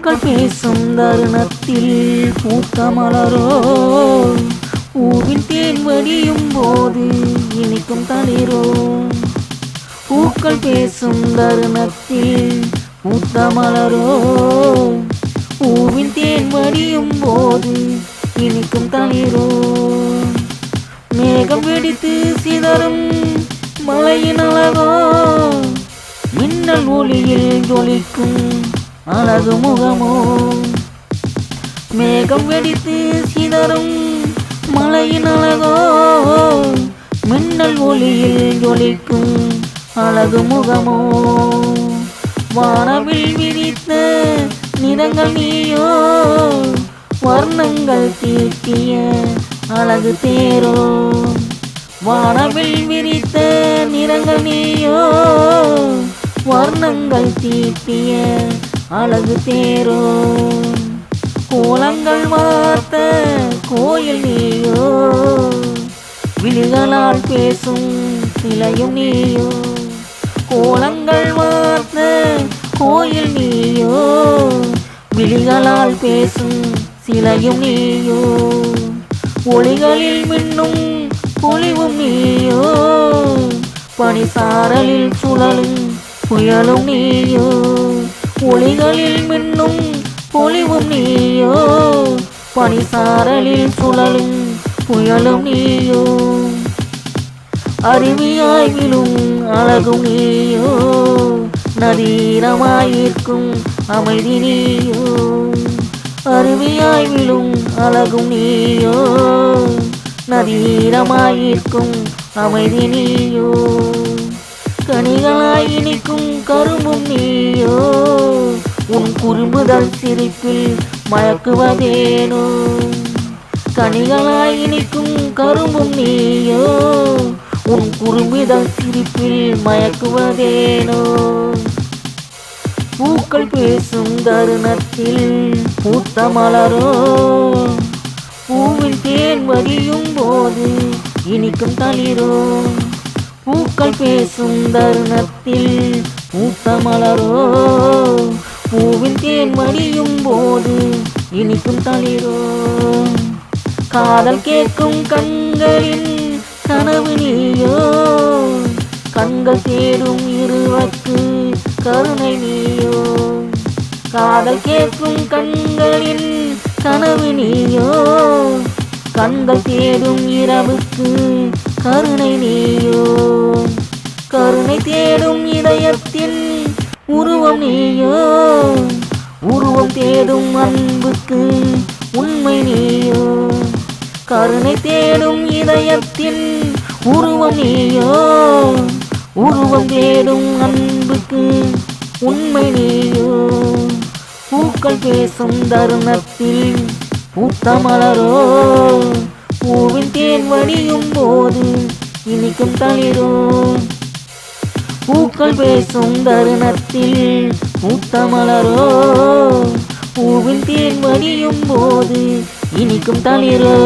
பூக்கள் பேசும் தருணத்தில் பூத்த மலரோ பூவின் தேன் வடியும் போது இனிக்கும் தளிரோ? பூக்கள் பேசும் தருணத்தில் பூத்த மலரோ பூவின் தேன் வடியும் போது இனிக்கும் தளிரோ? மேகம் வெடித்து சிதறும் மலையின் அழகோ? மின்னல் ஒளியில் ஜொலிக்கும் அழகு முகமோ. மேகம் வெடித்து சிதறும் மலையின் அழகோ. மின்னல் ஒளியில் ஜொலிக்கும் அழகு முகமோ. வானவில் விரித்த நிறங்கள் நீயோ. வர்ணங்கள் தீட்டிய அழகு தேரோ. வானவில் விரித்த நிறங்கள் நீயோ. வர்ணங்கள் தீட்டிய அழகு தேரோ கோலங்கள் வார்த்த கோயில் நீயோ விழிகளால் பேசும் நிலையும் நீயோ கோலங்கள் வார்த்த கோயில் நீயோ விழிகளால் பேசும் சிலையும் நீயோ ஒளிகளில் மின்னும் பொலிவும் நீயோ பனிசாரலில் சுழலும் புயலும் நீயோ ஒளிகளில் மின்னும் பொலிவும் நீயோ பனிசாரலில் சுழலும் புயலும் நீயோ. அருவியாய் விழும் அழகும் நீயோ நதீரமாயிருக்கும் அமைதி நீயோ. அருவியாய் விழும் அழகும் நீயோ நதீரமாயிருக்கும் அமைதி நீயோ. கனிகளாய் இனிக்கும் கரும்பும் நீயோ உன் குறும்புதல் சிரிப்பில் மயக்குவதேனோ? கனிகளாய் இனிக்கும் கரும்பும் நீயோ? உன் குறும்பிதழ் சிரிப்பில் மயக்குவதேனோ? பூக்கள் பேசும் தருணத்தில் பூத்த மலரோ? பூவில் தேன் வரியும் போது இனிக்கும் தளிரோ? பூக்கள் பேசும் தருணத்தில் பூத்த மலரோ? பூவின் தேன் மடியும் போது இனிக்கும் தளிரோ காதல் கேட்கும் கண்களின் கனவு நீயோ? கண்கள் தேடும் இருவக்கு கருணை நீயோ? காதல் கேட்கும் கண்களின் கனவு நீயோ? கண்கள் தேடும் இரவுக்கு கருணை நீயோ? கருணை தேடும் இதயத்தின் உருவம் நீயோ? உருவம் தேடும் அன்புக்கு உண்மை நீயோ? கருணை தேடும் இதயத்தின் உருவம் நீயோ? உருவம் தேடும் அன்புக்கு உண்மை நீயோ? பூக்கள் பேசும் தருணத்தில் பூத்த மலரோ பூவின் தேன் வடியும் போது இனிக்கும் தளிரோ? பூக்கள் பேசும் தருணத்தில் பூத்த மலரோ? பூவின் தேன் வடியும் போது இனிக்கும் தளிரோ?